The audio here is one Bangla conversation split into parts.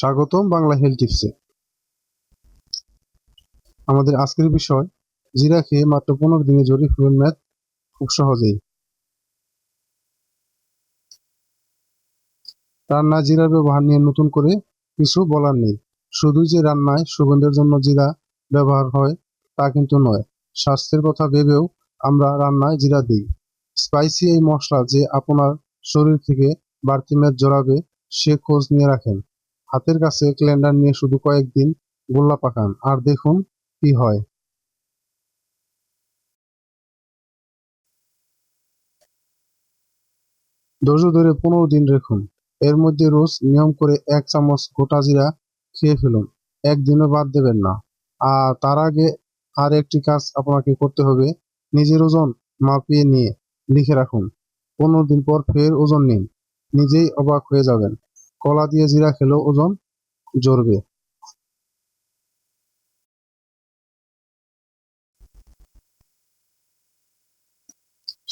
স্বাগতম, বাংলা হেলথ টিপসে। আমাদের আজকের বিষয়, জিরা খেয়ে মাত্র পনেরো দিনে জড়িয়ে ফেলুন ম্যাথ খুব সহজেই। রান্না জিরার ব্যবহার নিয়ে নতুন করে কিছু বলার নেই। শুধুই যে রান্নায় সুগন্ধের জন্য জিরা ব্যবহার হয়, তা কিন্তু নয়। স্বাস্থ্যের কথা ভেবেও আমরা রান্নায় জিরা দিই। স্পাইসি এই মশলা যে আপনার শরীর থেকে বাড়তি মেদ জড়াবে সে খোঁজ নিয়ে রাখেন। হাতের কাছে ক্যালেন্ডার নিয়ে শুধু কয়েকদিন গোল্লা পাকান, আর দেখুন কি হয়। ধৈর্য ধরে পনেরো দিন রাখুন। এর মধ্যে রোজ নিয়ম করে এক চামচ গোটা জিরা খেয়ে ফেলুন। একদিনও বাদ দেবেন না। আর তার আগে আর একটি কাজ আপনাকে করতে হবে, নিজের ওজন মাপিয়ে নিয়ে লিখে রাখুন। পনেরো দিন পর ফের ওজন নিন। নিজেই অবাক হয়ে যাবেন। কলা দিয়ে জিরা খেলেও ওজন জড়বে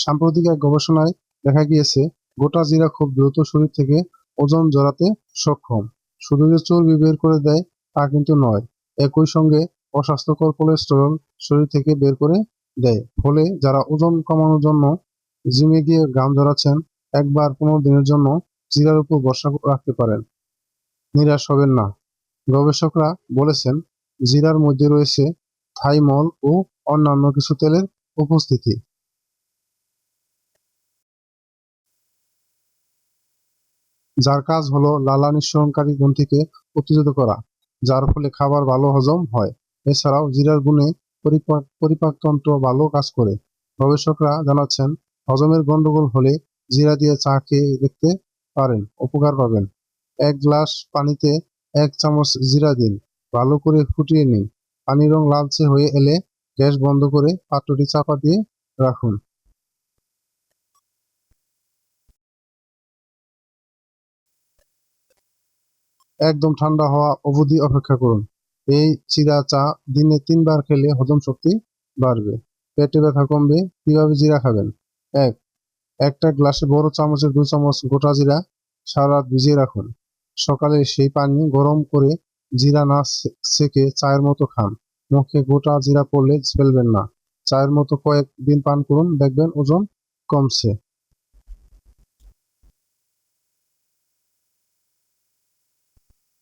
সাম্প্রতিক এক গবেষণায় দেখা গিয়েছে, গোটা জিরা খুব দ্রুত শরীর থেকে ওজন জড়াতে সক্ষম। শুধু যে চর্বি বের করে দেয় তা কিন্তু নয়, একই সঙ্গে অস্বাস্থ্যকর কোলেস্টেরল শরীর থেকে বের করে দেয়। ফলে যারা ওজন কমানোর জন্য জিমে গিয়ে ঘাম ঝরাচ্ছেন, একবার পনেরো দিনের জন্য জিরার উপর ভরসা রাখতে পারেন। নিরাশ হবেন না। গবেষকরা বলেছেন, জিরার মধ্যে রয়েছে থাইমল ও অন্যান্য কিছু তেলের উপস্থিতি। যার কাজ হলো লালা নিঃসরণকারী গ্রন্থিকে উত্তেজিত করা, যার ফলে খাবার ভালো হজম হয়। এছাড়াও জিরার গুণে পরিপাক, পরিপাকতন্ত্র ভালো কাজ করে। গবেষকরা জানাচ্ছেন, হজমের গন্ডগোল হলে জিরা দিয়ে চা খেয়ে দেখতে পারেন, উপকার পাবেন। এক গ্লাস পানিতে এক চামচ জিরা দিন, ভালো করে ফুটিয়ে নিন। পানির রং লালচে হয়ে এলে গ্যাস বন্ধ করে পাত্রটি চাপা দিয়ে রাখুন। একদম ঠান্ডা হওয়া অবধি অপেক্ষা করুন। এই চিরা চা দিনে তিনবার খেলে হজম শক্তি বাড়বে। পেটে ব্যথা কমবে, কীভাবে জিরা খাবেন? এক একটা গ্লাসে বড় চামচের দু চামচ গোটা জিরা সারা রাত ভিজিয়ে রাখুন। সকালে সেই পানি গরম করে জিরা না সেকে চায়ের মতো খান। মুখে গোটা জিরা পড়লে ফেলবেন না। চায়ের মতো কয়েক দিন পান করুন, দেখবেন ওজন কমছে।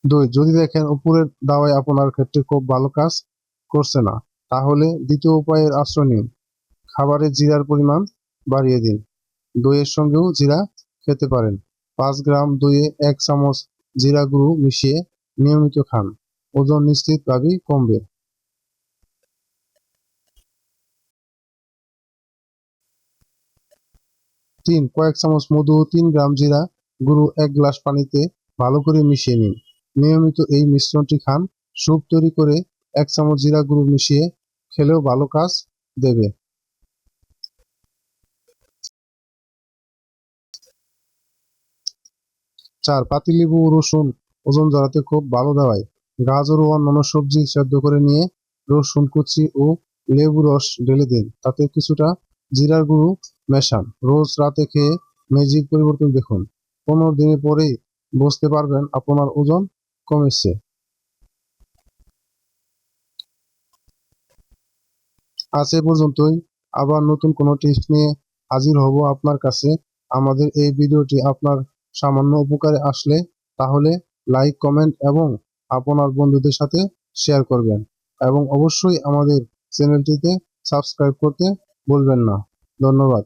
দুই, যদি দেখেন উপরের দাওয়ায় আপনার ক্ষেত্রে খুব ভালো কাজ করছে না, তাহলে দ্বিতীয় উপায়ের আশ্রয় নিন। খাবারে জিরার পরিমাণ বাড়িয়ে দিন। দইয়ের সঙ্গেও জিরা খেতে পারেন। পাঁচ গ্রাম দইয়ে এক চামচ জিরা গুঁড়ো মিশিয়ে নিয়মিত খান। ওজন নিশ্চিতভাবেই কমবে। তিন, কয়েক চামচ মধু তিন গ্রাম জিরা গুঁড়ো এক গ্লাস পানিতে ভালো করে মিশিয়ে নিন। নিয়মিত এই মিশ্রণটি খান। স্যুপ তৈরি করে এক চামচ জিরা গুঁড়ো মিশিয়ে খেলেও ভালো কাজ দেবে। চার পাতিলেবু ও রসুন, ওজন জড়াতে খুব ভালো দেওয়ায়। গাজর ও অন্যান্য সবজি সেদ্ধ করে নিয়ে রসুন, কুচি ও লেবু রস ঢেলে দিন। তাতে কিছুটা জিরার গুঁড়ো মেশান। রোজ রাতে খেয়ে ম্যাজিক পরিবর্তন দেখুন। পনেরো দিনের পরেই বুঝতে পারবেন আপনার ওজন কমেছে। আজ এ পর্যন্তই। আবার নতুন কোনো টিপস নিয়ে হাজির হব আপনার কাছে। আমাদের এই ভিডিওটি আপনার সামান্য উপকারে আসলে তাহলে লাইক কমেন্ট এবং আপনার বন্ধুদের সাথে শেয়ার করবেন। এবং অবশ্যই আমাদের চ্যানেলটিতে সাবস্ক্রাইব করতে ভুলবেন না। ধন্যবাদ।